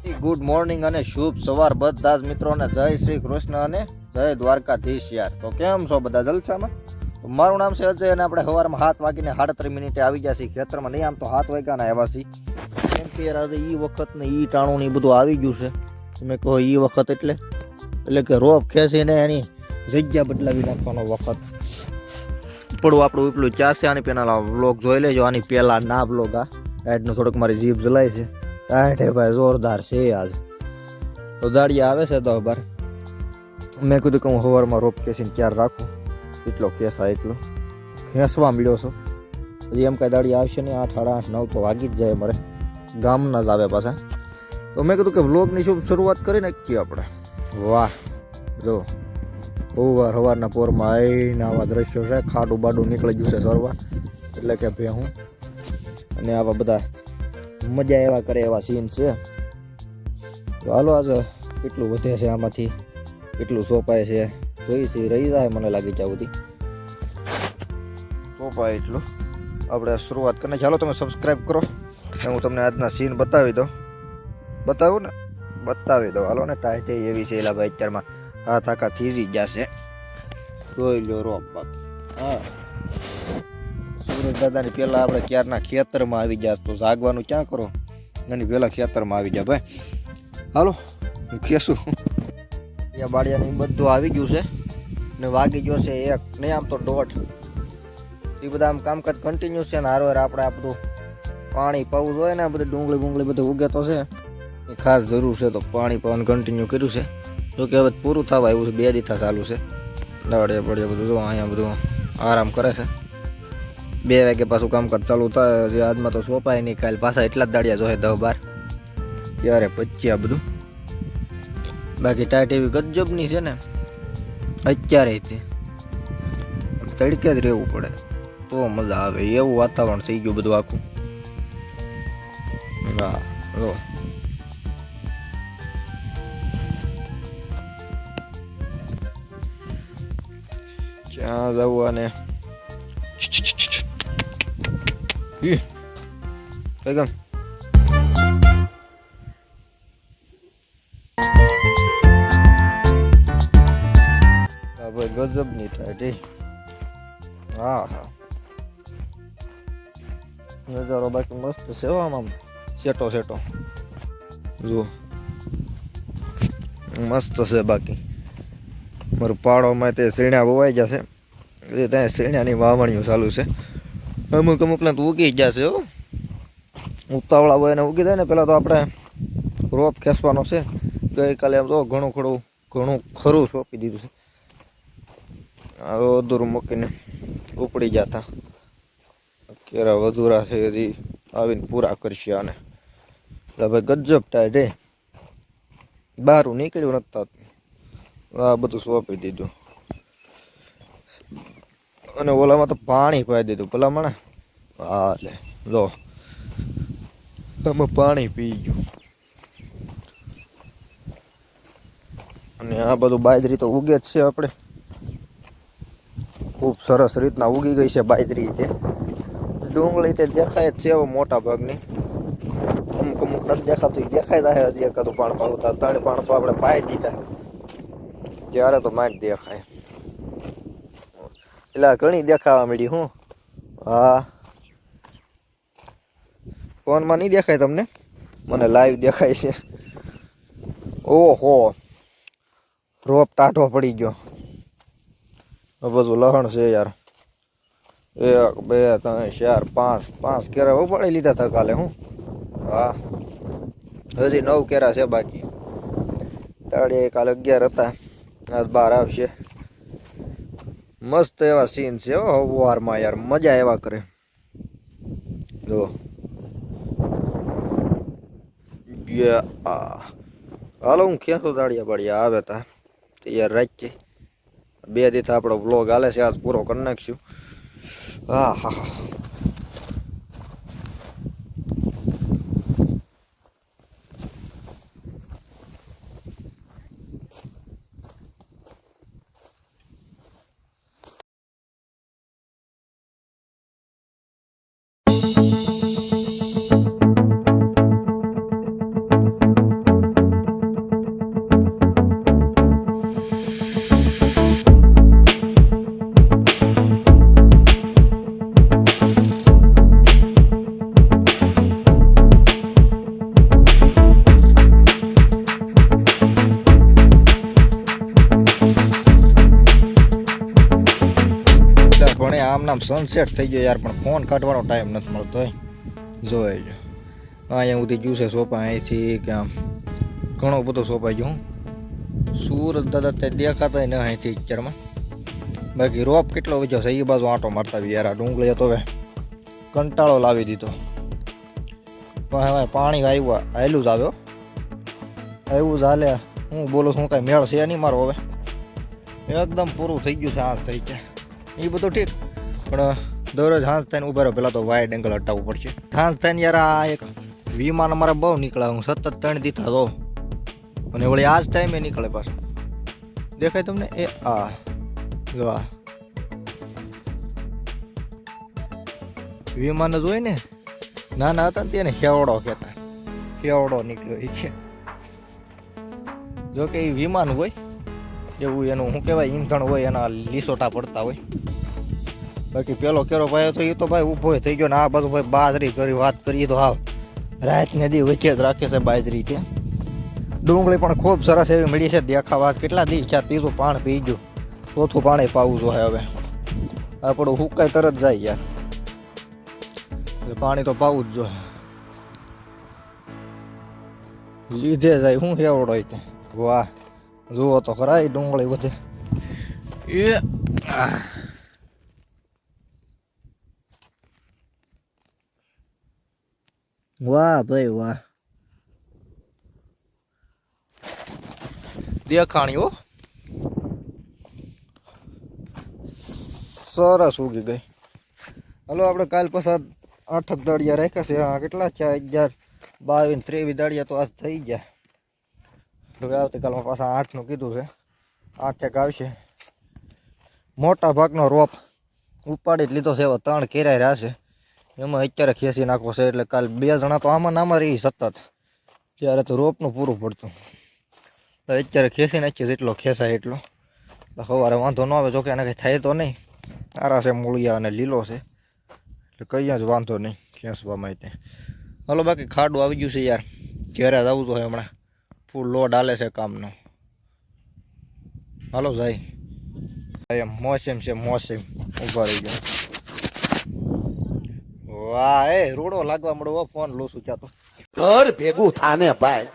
Good morning અને શુભ સવાર બધા જ મિત્રોને જય શ્રી કૃષ્ણ અને જય દ્વારકાધીશ યાર. તો કેમ છો બધા જલસામાં? મારું નામ છે અજય અને આપણે સવારમાં હાથ વાગીને સાડત્રીસ મિનિટે આવી ગયા છીએ ખેતરમાં. નહીં, આમ તો સાત વાગ્યાના આવ્યા છીએ. કેમ કે યાર એ વખત ને ઈ ટાણું ને બધું આવી ગયું છે. તમે કહો ઈ વખત એટલે? એટલે કે રોપ ખેંચીને એની જગ્યા બદલાવી નાખવાનો વખત. પડવું આપણું ઉપલું ચાર છે, આની પહેલાં બ્લોગ જોઈ લેજો. આની પહેલાં ના બ્લોગ આ. ટાઈટનું થોડુંક મારી જીભ જલાય છે. ટાઈટ ભાઈ, જોરદાર છે આજ તો દાડિયા આવે છે તો બાર મેં કીધું કે હું સવારમાં રોપ કેસીને ક્યારે રાખું. એટલો કેસ આવે એટલો. ખેંચવા મળ્યો છો. હજી એમ કાંઈ દાડિયા આવશે નહીં, આઠ, સાડા આઠ, નવ તો વાગી જ જાય મારે ગામના જ આવે પાછા. તો મેં કીધું કે વ્લોગની શુભ શરૂઆત કરી નાખીએ આપણે. વાહ, જો. સવાર સવારના પોરમાં આવીને આવા દ્રશ્યો છે. ખાડું બાડું નીકળી ગયું છે સરવા. એટલે કે ભેહું. અને આવા બધા મજા એવા કરે એવા સીન છે. તો હાલો આજે કેટલું વધે છે આમાંથી? કેટલું સોંપાય છે? જોઈ છે? રહી જાય મને લાગી ત્યાં બધી. સોંપાય એટલું. આપણે શરૂઆત કરીને ચાલો તમે સબસ્ક્રાઈબ કરો. હું તમને આજના સીન બતાવી દઉં. બતાવું ને? બતાવી દઉં. હાલો ને ટાઈટ એવી છે એલા ભાઈ અત્યારમાં. હાથ આખા થીજી જશે જોઈ લો રોપ બાકી. હા. સુરજ દાદાની પહેલાં આપણે ક્યારના ખેતરમાં આવી ગયા તો જાગવાનું ક્યાં કરો? એની પહેલાં ખેતરમાં આવી ગયા ભાઈ. હાલો, હું ખેસું ત્યાં બાળિયાને બધું આવી ગયું છે ને વાગી ગયો છે એક નહીં આમ તો દોઢ. એ બધા આમ કામકાજ કન્ટિન્યુ છે ને હારો હારે આપણે આ બધું પાણી પાવું જોઈએ ને બધું ડુંગળી બુંગળી બધું ઉગે તો છે. એ ખાસ જરૂર છે તો પાણી પાવાનું કન્ટિન્યુ કર્યું છે. જોકે હવે પૂરું થવા આવ્યું છે, બે દીથા ચાલુ છે. દાડે પડે બધું, જો અહીંયા બધું આરામ કરે છે. બે વાગે પાછું કામકાજ ચાલુ થાય જે આજમાં તો સોંપાય નહીં, કાલે પાછા એટલા જ દાડિયા જોઈએ દહ બાર. ત્યારે પચ્યા બધું. બાકી ટાઈટ એવી ગજબની છે ને, અત્યારે તે તડકે જ રહેવું પડે. તો મજા આવે, એવું વાતાવરણ થઈ ગયું બધું આખું. હા, લો. ક્યાં જવું અને ભાઈ ગજબની થાય ઢી હા હા. નજારો બાકી મસ્ત છે આમ સેટો સેટો જુઓ. મસ્ત છે બાકી. મારું પાડોમાં તે શીણા વવાઈ છે. એ ત્યાં શેણાની વાવણીઓ ચાલુ છે. અમુક અમુકને તો ઉગી જશે હો. ઉતાવળા હોય ને ઉગી જાય ને પહેલાં તો આપણે રોપ ખેંચવાનો છે. ગઈકાલે એમ તો ઘણું ખડું ઘણું ખરું સોંપી દીધું છે. હવે અધૂરું મૂકીને ઉપડી જતા. કેરા વધુરા છે હજી. આવીને પૂરા કરશે આને. ભાઈ ગજબ ટાઈટ હે. બહારું નીકળ્યું નથી આ બધું સોંપી દીધું. અને ઓલામાં તો પાણી પાઈ દીધું. પેલા મને હા લે. આમાં પાણી પી ગયું. અને આ બધું બાજરી તો ઉગે જ છે આપણે. ખૂબ સરસ રીતના ઉગી ગઈ છે બાજરી છે ડુંગળી તે દેખાય જ છે હવે મોટા ભાગની. અમુક અમુક નથી દેખાતું દેખાય જાય હજી એકાદું પાણ પાવતા ત્રણ પાણ તો આપણે પાઈ દીધા. ત્યારે તો માંડ દેખાય. એટલે ઘણી દેખાવા મળી હું. હા. ફોનમાં નહીં દેખાય તમને? મને લાઈવ દેખાય છે. ઓહો. રોપ ટાઢો પડી ગયો. બધું લહણ છે યાર. એક, બે, ત્રણ, ચાર, પાંચ. પાંચ કેરા ઉપાડી લીધા હતા કાલે હું. હા. હજી નવ કેરા છે બાકી. તાળી કાલે અગિયાર હતા. આજ બાર આવશે. મસ્ત એવા સીન છે હો વારમાં યાર, મજા એવા કરે. જો. હાલો, હું ખેંચો દાડિયા બાડિયા આવે તા. તૈયાર રાખીએ બે દિવસ આપણો વ્લોગ હાલે છે, આજ પૂરો કરી નાખશું. હા હા હા સનસેટ થઈ ગયો યાર, પણ ફોન કાઢવાનો ટાઈમ નથી મળતો હોય જોઈ જો અહીંયા સુધી જ્યુસે સોપા અહીંથી કે આમ ઘણો બધો સોપાઈ ગયો, હું. સુરત દાદા તે દેખાતા ન અહીંથી પિક્ચરમાં. બાકી રોપ કેટલો વધ્યો છે? એ બાજુ આંટો મારતા આવી યાર, આ ડુંગળી તો હવે. કંટાળો લાવી દીધો. પણ હવે પાણી આવ્યું આવેલું જ આવ્યો આવ્યું જ હાલે. હું બોલું છું કાંઈ મેળ છે નહીં મારો હવે. એકદમ પૂરું થઈ ગયું છે હાથ થઈ ગયા એ બધું ઠીક. પણ દરરોજ હાંસ થઈને ઊભા રહો પહેલાં તો વાઇડ એંગલ હટાવવું પડશે. હાંસ થઈને યાર આ એક વિમાન અમારા બહુ નીકળ્યા, હું સતત ત્રણ દીધા તો. અને વળી આ જ ટાઈમે નીકળે પાછું. દેખાય તમને? એ, આ, જો આ. વિમાન જ હોય ને, નાના હતા ને તેને હેવડો કહેતા. હેવડો નીકળ્યો એ છે જો કે એ વિમાન હોય, એવું એનું શું કહેવાય, ઈંધણ હોય, એના લીસોટા પડતા હોય. બાકી પેલો કેરો ભાઈ હતો એ તો ભાઈ ઊભો થઈ ગયો ને આ બાજુ ભાઈ બાજરી કરી, વાત કરીએ તો હાવ. રાત દી વચ્ચે જ રાખે છે બાજરી ત્યાં ડુંગળી પણ ખૂબ સરસ એવી મળી છે દેખાવા કેટલા દી છે? ત્રીજું પાણી પી ગયું ચોથું પાણી પાવું જોઈએ હવે. આપણું હુકાય તરત જાય યાર. એટલે પાણી તો પાવું જ જોઈએ લીધે જાય શું હેવડો તે. વાહ. જુઓ તો ખરા ડુંગળી બધે. એ વાહ ભાઈ વાહ. દેખાણી હો. સરસ ઉગી ગઈ. હલો આપણે કાલ પાછા આઠક દાડિયા રાખ્યા છે. હા કેટલા છે? અગિયાર બાવીસ ત્રેવીસ દાડિયા તો આજ થઈ ગયા. હવે આવતીકાલમાં પાછા આઠનું કીધું છે. આઠેક આવશે. મોટા ભાગનો રોપ ઉપાડી જ લીધો છે. એવા ત્રણ કેરાય રહ્યા છે. એમાં અત્યારે ખેંચી નાખવો છે એટલે કાલ બે જણા તો આમાં ને આમાં રહી સતત. ત્યારે તો રોપનું પૂરું પડતું. તો અત્યારે ખેંચી નાખીએ જેટલો ખેંચાય એટલો. તો સવારે વાંધો ન આવે જોકે એને કંઈ થાય તો નહીં. સારા છે, મૂળિયા અને લીલો છે. એટલે કંઈ જ વાંધો નહીં ખેંચવામાં તે. હાલો બાકી ખાડું આવી ગયું છે યાર. ઘેરે જ આવતું હોય હમણાં. ફૂલ લોડ હાલે છે કામનો. હાલો ભાઈ. એમ મોસમ છે, મોસમ. ઊભા રહી ગયો. વાહ એ રોડો લાગવા મળ્યો ફોન લોસું ચાતો ઘર ભેગું થાને ભાઈ.